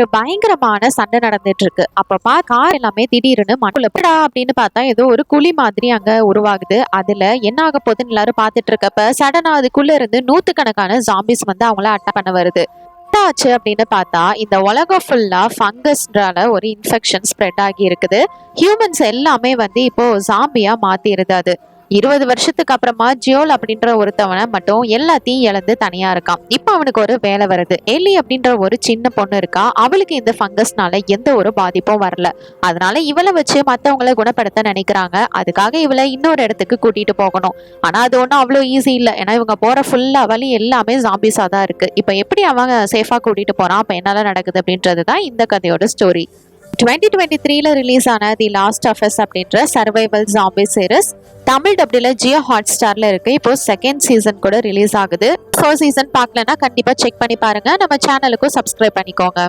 ஒரு பயங்கரமான சண்டை நடந்துட்டு இருக்கு அப்பப்பா பா கார் எல்லாமே திடீர்னு மண்ணுலப்படா அப்படின்னு பார்த்தா ஏதோ ஒரு குழி மாதிரி அங்க உருவாகுது. அதுல என்ன ஆக போகுதுன்னு எல்லாரும் பார்த்துட்டு இருக்கப்ப சடனா அதுக்குள்ள இருந்து நூத்துக்கணக்கான ஜாம்பிஸ் வந்து அவங்கள அட்டாக் பண்ண வருது. ஆச்சு அப்படின்னு பார்த்தா இந்த உலகம் ஃபுல்லா ஃபங்கஸ்ன்றால ஒரு இன்ஃபெக்ஷன் ஸ்ப்ரெட் ஆகி இருக்குது. ஹியூமன்ஸ் எல்லாமே வந்து இப்போ ஜாம்பியா மாத்திருது அது. இருபது வருஷத்துக்கு அப்புறமா ஜியோல் அப்படின்ற ஒருத்தவனை மட்டும் எல்லாத்தையும் இழந்து தனியா இருக்கான். இப்போ அவனுக்கு ஒரு வேலை வருது. எல்லி அப்படின்ற ஒரு சின்ன பொண்ணு இருக்கா? அவளுக்கு இந்த ஃபங்கஸ்னால எந்த ஒரு பாதிப்பும் வரல. அதனால இவளை வச்சு மத்தவங்களை குணப்படுத்த நினைக்கிறாங்க. அதுக்காக இவளை இன்னொரு இடத்துக்கு கூட்டிட்டு போகணும். ஆனா அது ஒன்றும் அவ்வளோ ஈஸி இல்லை. ஏன்னா இவங்க போற ஃபுல்லா வழி எல்லாமே ஜாம்பிஸா தான் இருக்கு. இப்போ எப்படி அவங்க சேஃபா கூட்டிட்டு போறான்? அப்ப என்னால நடக்குது அப்படின்றது தான் இந்த கதையோட ஸ்டோரி டுவெண்ட்டி டுவெண்ட்டி த்ரீல ரிலீஸ் ஆன தி லாஸ்ட் ஆஃப் அப்படின்ற சர்வைவல் ஜாம்பி சீரிஸ் தமிழ் டப்டில் ஜியோ ஹாட் ஸ்டார்ல இருக்கு. இப்போ செகண்ட் சீசன் கூட ரிலீஸ் ஆகுது. ஃபர்ஸ்ட் சீசன் பார்க்கலன்னா கண்டிப்பா செக் பண்ணி பாருங்க. நம்ம சேனலுக்கும் சப்ஸ்கிரைப் பண்ணிக்கோங்க.